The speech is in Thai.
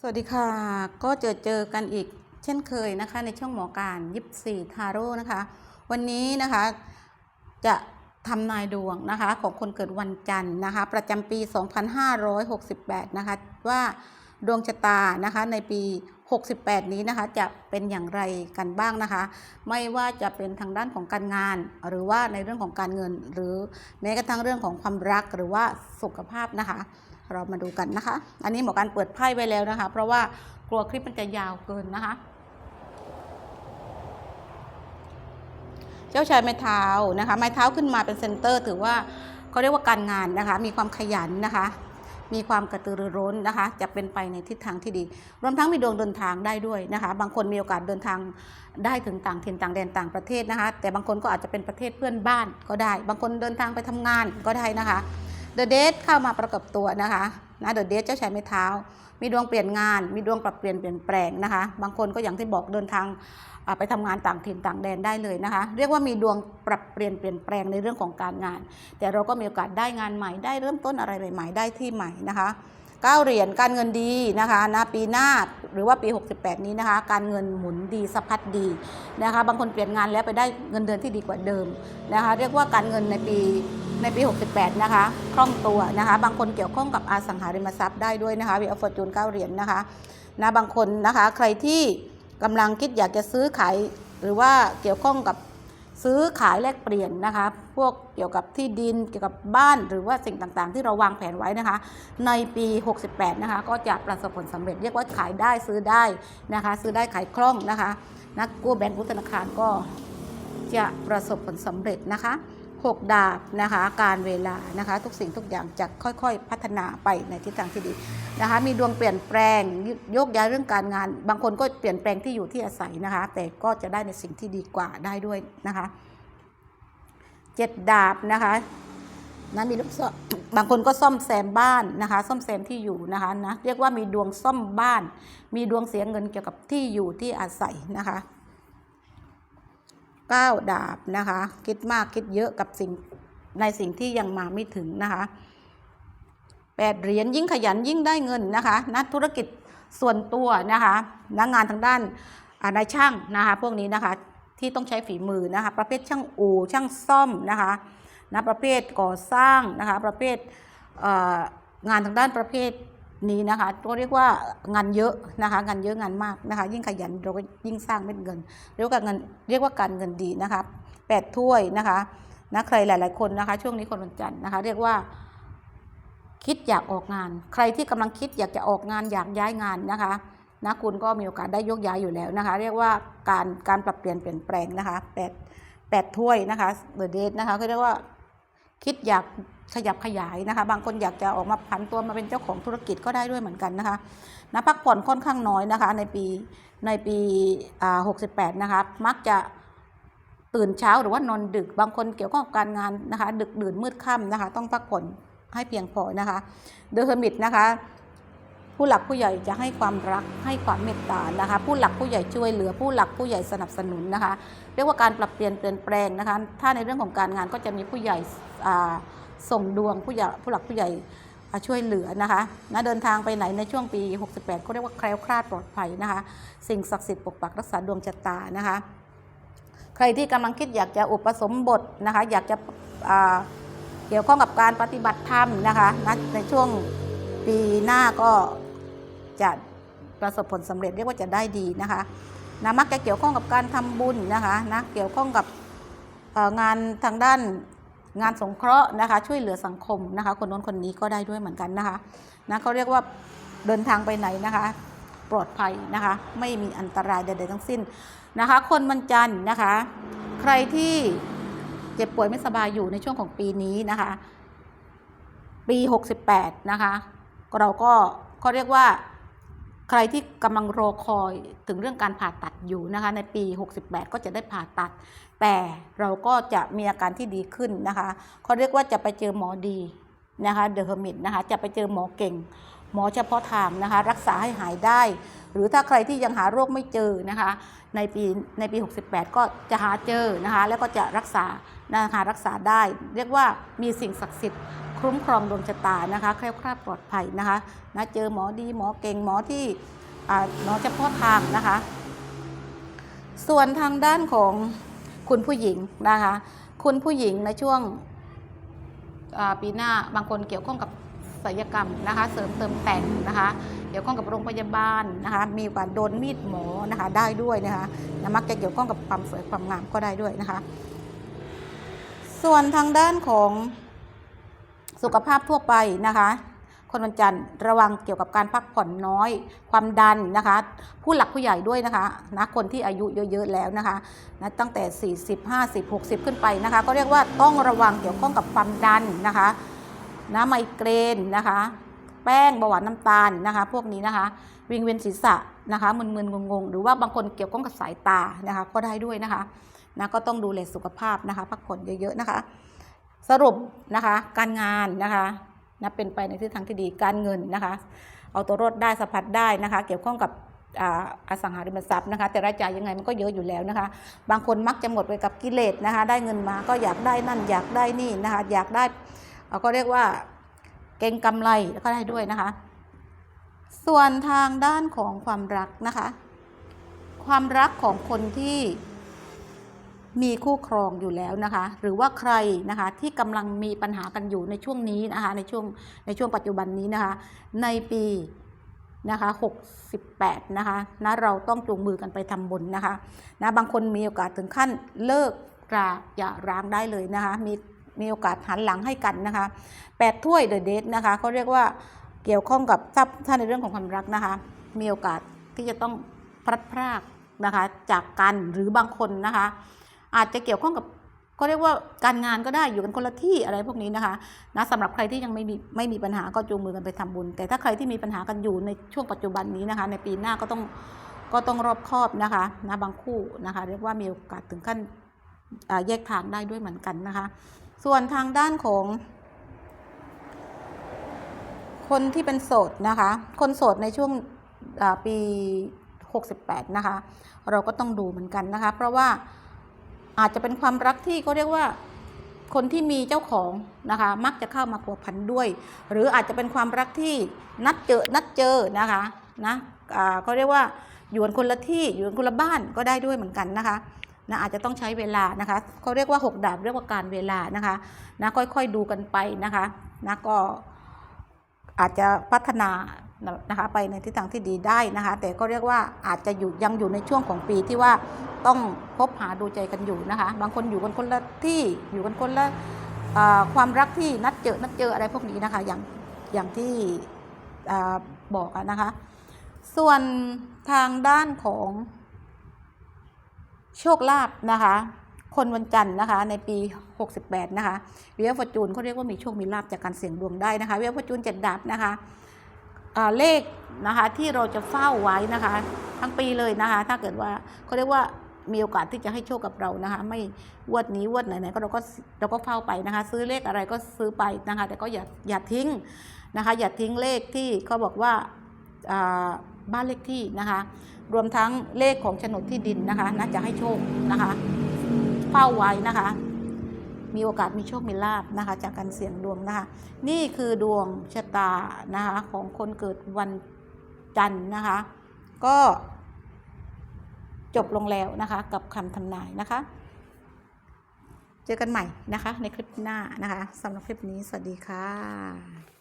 สวัสดีค่ะ ก็เจอเจอกันอีกเช่นเคยนะคะ ในช่องหมอการยิปซีทาโร่นะคะ วันนี้นะคะจะทำนายดวงนะคะ ของคนเกิดวันจันทร์นะคะ ประจำปี 2568 นะคะ ว่าดวงชะตานะคะในปี 68 นี้นะคะ จะเป็นอย่างไรกันบ้างนะคะ ไม่ว่าจะเป็นทางด้านของการงาน หรือว่าในเรื่องของการเงิน หรือแม้กระทั่งเรื่องของความรักหรือว่าสุขภาพนะคะ เรามาดูกันนะคะ อันนี้หมอการเปิดไพ่ไว้แล้วนะคะ เพราะว่ากลัวคลิปมันจะยาวเกินนะคะ เจ้าชายไม้เท้านะคะ ไม้เท้าขึ้นมาเป็นเซนเตอร์ ถือว่าเขาเรียกว่าการงานนะคะ มีความขยันนะคะ มีความกระตือรือร้นนะคะ จะเป็นไปในทิศทางที่ดี รวมทั้งมีดวงเดินทางได้ด้วยนะคะ บางคนมีโอกาสเดินทางได้ถึงต่างถิ่นต่างแดนต่างประเทศนะคะ แต่บางคนก็อาจจะเป็นประเทศเพื่อนบ้านก็ได้ บางคนเดินทางไปทำงานก็ได้นะคะ เดอะเดทเข้ามาประกอบตัวนะคะนะเดอะเดทเจ้าชายไม้เท้า มีดวงเปลี่ยนงาน มีดวงปรับเปลี่ยนเปลี่ยนแปลงนะคะ บางคนก็อย่างที่บอกเดินทางไปทำงานต่างถิ่นต่างแดนได้เลยนะคะ เรียกว่ามีดวงปรับเปลี่ยนเปลี่ยนแปลงในเรื่องของการงาน แต่เราก็มีโอกาสได้งานใหม่ ได้เริ่มต้นอะไรใหม่ ๆ ได้ที่ใหม่นะคะ เก้าเหรียญการเงินดีนะคะนะปีหน้าหรือว่าปี 68 นี้นะคะ การเงินหมุนดีสะพัดดีนะคะ บางคนเปลี่ยนงานแล้วไปได้เงินเดือนที่ดีกว่าเดิมนะคะ เรียกว่าการเงินในปีในปี 68 นะคะ คล่องตัวนะคะ บางคนเกี่ยวข้องกับอสังหาริมทรัพย์ได้ด้วยนะคะวีออฟฟอร์จูน9เหรียญนะคะนะบางคนนะคะใครที่กำลังคิดอยากจะซื้อขายหรือว่าเกี่ยวข้องกับ ซื้อขายแลกเปลี่ยนนะคะ พวกเกี่ยวกับที่ดินเกี่ยวกับบ้านหรือว่าสิ่งต่างๆ ที่เราวางแผนไว้นะคะ ในปี 68 นะคะ ก็จะประสบผลสำเร็จเรียกว่าขายได้ซื้อได้นะคะ ซื้อได้ขายคล่องนะคะ นักกู้แบงก์กู้ธนาคารก็จะประสบผลสำเร็จนะคะ หกดาบนะคะ การเวลานะคะ ทุกสิ่งทุกอย่างจะค่อยๆ พัฒนาไปในทิศทางที่ดีนะคะ มีดวงเปลี่ยนแปลงโยกย้ายเรื่องการงาน บางคนก็เปลี่ยนแปลงที่อยู่ที่อาศัยนะคะ แต่ก็จะได้ในสิ่งที่ดีกว่าได้ด้วยนะคะเจ็ดดาบนะคะนะมีลูกบางคนก็ซ่อมแซมบ้านนะคะ ซ่อมแซมที่อยู่นะคะนะเรียกว่ามีดวงซ่อมบ้าน มีดวงเสียเงินเกี่ยวกับที่อยู่ที่อาศัยนะคะ ก้าวดาบนะคะ คิดมากคิดเยอะกับสิ่งในสิ่งที่ยังมาไม่ถึงนะคะแปดเหรียญยิ่งขยันยิ่งได้เงินนะคะนักธุรกิจส่วนตัวนะคะนักงานทางด้านนายช่างนะคะพวกนี้นะคะที่ต้องใช้ฝีมือนะคะ ประเภทช่างอู่ช่างซ่อมนะคะนะประเภทก่อสร้างนะคะประเภทงานทางด้านประเภท นี้นะคะก็เรียกว่างานเยอะนะคะงานเยอะงานมากนะคะ ยิ่งขยันเราก็ยิ่งสร้างเม็ดเงิน เรียกว่าเงินเรียกว่าการเงินดีนะคะแปดถ้วยนะคะนะใครหลาย ๆ คนนะคะ ช่วงนี้คนวันจันทร์นะคะ เรียกว่าคิดอยากออกงาน ใครที่กำลังคิดอยากจะออกงานอยากย้ายงานนะคะนะคุณก็มีโอกาสได้ยกย้ายอยู่แล้วนะคะ เรียกว่าการการปรับเปลี่ยนเปลี่ยนแปลงนะคะแปดแปดถ้วยนะคะเดอะเดทนะคะเขาเรียกว่าคิดอยาก ขยับขยายนะคะ บางคนอยากจะออกมาผันตัวมาเป็นเจ้าของธุรกิจก็ได้ด้วยเหมือนกันนะคะนะพักผ่อนค่อนข้างน้อยนะคะ ในปีในปีอ่า68นะคะมักจะตื่นเช้าหรือว่านอนดึก บางคนเกี่ยวข้องกับการงานนะคะ ดึกดื่นมืดค่ำนะคะ ต้องพักผ่อนให้เพียงพอนะคะเดอะเฮอร์มิตนะคะผู้หลักผู้ใหญ่จะให้ความรักให้ความเมตตานะคะ ผู้หลักผู้ใหญ่ช่วยเหลือ ผู้หลักผู้ใหญ่สนับสนุนนะคะ เรียกว่าการปรับเปลี่ยนเปลี่ยนแปลงนะคะ ถ้าในเรื่องของการงานก็จะมีผู้ใหญ่อ่า ส่งดวงผู้ใหญ่ผู้หลักผู้ใหญ่อ่าช่วยเหลือนะคะนะเดินทางไปไหนในช่วงปี 68 ก็เรียกว่าแคล้วคลาดปลอดภัยนะคะ สิ่งศักดิ์สิทธิ์ปกปักรักษาดวงชะตานะคะ ใครที่กำลังคิดอยากจะอุปสมบทนะคะ อยากจะเกี่ยวข้องกับการปฏิบัติธรรมนะคะนะในช่วงปีหน้าก็จะประสบผลสำเร็จเรียกว่าจะได้ดีนะคะนะมักจะเกี่ยวข้องกับการทำบุญนะคะนะเกี่ยวข้องกับงานทางด้าน งานสงเคราะห์นะคะ ช่วยเหลือสังคมนะคะ คนน้นคนนี้ก็ได้ด้วยเหมือนกันนะคะนะเขาเรียกว่าเดินทางไปไหนนะคะ ปลอดภัยนะคะ ไม่มีอันตรายใดๆทั้งสิ้นนะคะ คนวันจันนะคะ ใครที่เจ็บป่วยไม่สบายอยู่ในช่วงของปีนี้นะคะ ปี 68 นะคะ เราก็เขาเรียกว่า ใครที่กำลังรอคอยถึงเรื่องการผ่าตัดอยู่นะคะในปี 68 ก็จะได้ผ่าตัด แต่เราก็จะมีอาการที่ดีขึ้นนะคะเขาเรียกว่าจะไปเจอหมอดีนะคะเดอะเฮอร์มิตนะคะจะไปเจอหมอเก่ง หมอเฉพาะทางนะคะรักษาให้หายได้ หรือถ้าใครที่ยังหาโรคไม่เจอนะคะในปีในปี 68 ก็จะหาเจอนะคะแล้วก็จะรักษานะคะรักษาได้ เรียกว่ามีสิ่งศักดิ์สิทธิ์คุ้มครองดวงชะตานะคะแคล้วคลาดปลอดภัยนะคะนะเจอหมอดีหมอเก่งหมอที่หมอเฉพาะทางนะคะ ส่วนทางด้านของคุณผู้หญิงนะคะ คุณผู้หญิงในช่วงปีหน้าบางคนเกี่ยวข้องกับ ศัลยกรรมนะคะ เสริมเติมแต่งนะคะ เกี่ยวข้องกับโรงพยาบาลนะคะ มีโอกาสโดนมีดหมอนะคะได้ด้วยนะคะนะมักจะเกี่ยวข้องกับความสวยความงามก็ได้ด้วยนะคะ ส่วนทางด้านของสุขภาพทั่วไปนะคะคนวันจันทร์ระวังเกี่ยวกับการพักผ่อนน้อย ความดันนะคะ ผู้หลักผู้ใหญ่ด้วยนะคะนะคนที่อายุเยอะๆแล้วนะคะนะตั้งแต่ 40 50 60 ขึ้นไปนะคะ ก็เรียกว่าต้องระวังเกี่ยวข้องกับความดันนะคะ นะไมเกรนนะคะ แป้งเบาหวานน้ำตาลนะคะ พวกนี้นะคะ วิงเวียนศีรษะนะคะมึนๆงงๆ หรือว่าบางคนเกี่ยวข้องกับสายตานะคะ ก็ได้ด้วยนะคะนะก็ต้องดูแลสุขภาพนะคะ พักผ่อนเยอะๆนะคะ สรุปนะคะ การงานนะคะนะเป็นไปในทิศทางที่ดีการเงินนะคะ เอาตัวรอดได้สัมผัสได้นะคะ เกี่ยวข้องกับออสังหาริมทรัพย์นะคะ แต่รายจ่ายยังไงมันก็เยอะอยู่แล้วนะคะ บางคนมักจะหมดไปกับกิเลสนะคะ ได้เงินมาก็อยากได้นั่นอยากได้นี่นะคะ อยากได้ เอ่อก็เรียกว่า เก่งกำไรแล้วก็ได้ด้วยนะคะ ส่วนทางด้านของความรักนะคะ ความรักของคนที่มีคู่ครองอยู่แล้วนะคะ หรือว่าใครนะคะที่กำลังมีปัญหากันอยู่ในช่วงนี้นะคะในช่วงในช่วงปัจจุบันนี้นะคะ ในปีนะคะ68นะคะนะเราต้องจูงมือกันไปทำบุญนะคะนะบางคนมีโอกาสถึงขั้นเลิกราอย่าร้างได้เลยนะคะมี มีโอกาสหันหลังให้กันนะคะแปดถ้วยเดอะเดทนะคะเขาเรียกว่าเกี่ยวข้องกับถ้าถ้าในเรื่องของความรักนะคะ มีโอกาสที่จะต้องพลัดพรากนะคะจากกันหรือบางคนนะคะ อาจจะเกี่ยวข้องกับก็เรียกว่าการงานก็ได้อยู่กันคนละที่อะไรพวกนี้นะคะนะสำหรับใครที่ยังไม่มีไม่มีปัญหาก็จูงมือกันไปทำบุญ แต่ถ้าใครที่มีปัญหากันอยู่ในช่วงปัจจุบันนี้นะคะ ในปีหน้าก็ต้องก็ต้องรอบคอบนะคะนะบางคู่นะคะ เรียกว่ามีโอกาสถึงขั้นแยกทางได้ด้วยเหมือนกันนะคะ ส่วนทางด้านของ คนที่เป็นโสดนะคะ คนโสดในช่วงปี 68 นะคะ เราก็ต้องดูเหมือนกันนะคะ เพราะว่าอาจจะเป็นความรักที่เขาเรียกว่าคนที่มีเจ้าของนะคะ มักจะเข้ามาผัวพันด้วย หรืออาจจะเป็นความรักที่นัดเจอนัดเจอนะคะนะเขาเรียกว่าอยู่คนละที่อยู่คนละบ้านก็ได้ด้วยเหมือนกันนะคะ นะอาจจะต้องใช้เวลานะคะเขาเรียกว่าหกดาบเรียกว่าการเวลานะคะนะค่อยๆดูกันไปนะคะนะก็อาจจะพัฒนานะคะไปในทิศทางที่ดีได้นะคะ แต่ก็เรียกว่าอาจจะอยู่ยังอยู่ในช่วงของปีที่ว่าต้องพบหาดูใจกันอยู่นะคะ บางคนอยู่กันคนละที่อยู่กันคนละความรักที่นัดเจอนัดเจออะไรพวกนี้นะคะอย่างอย่างที่อบอกนะคะ ส่วนทางด้านของ โชคลาภนะคะ คนวันจันทร์นะคะ ในปี 68 นะคะเวียฟอร์จูนเขาเรียกว่ามีโชคมีลาภจากการเสี่ยงดวงได้นะคะเวียฟอร์จูนเจ็ดดาบนะคะเลขนะคะที่เราจะเฝ้าไว้นะคะ ทั้งปีเลยนะคะ ถ้าเกิดว่าเขาเรียกว่ามีโอกาสที่จะให้โชคกับเรานะคะ ไม่วดนี้วดไหนๆก็เราก็เราก็เฝ้าไปนะคะ ซื้อเลขอะไรก็ซื้อไปนะคะ แต่ก็อย่าอย่าทิ้งนะคะ อย่าทิ้งเลขที่เขาบอกว่าอ่าบ้านเลขที่นะคะ รวมทั้งเลขของโฉนดที่ดินนะคะน่าจะให้โชคนะคะเฝ้าไว้นะคะ มีโอกาสมีโชคมีลาบนะคะ จากการเสี่ยงดวงนะคะ นี่คือดวงชะตานะคะของคนเกิดวันจันทร์นะคะ ก็จบลงแล้วนะคะกับคำทำนายนะคะ เจอกันใหม่นะคะในคลิปหน้านะคะสำหรับคลิปนี้สวัสดีค่ะ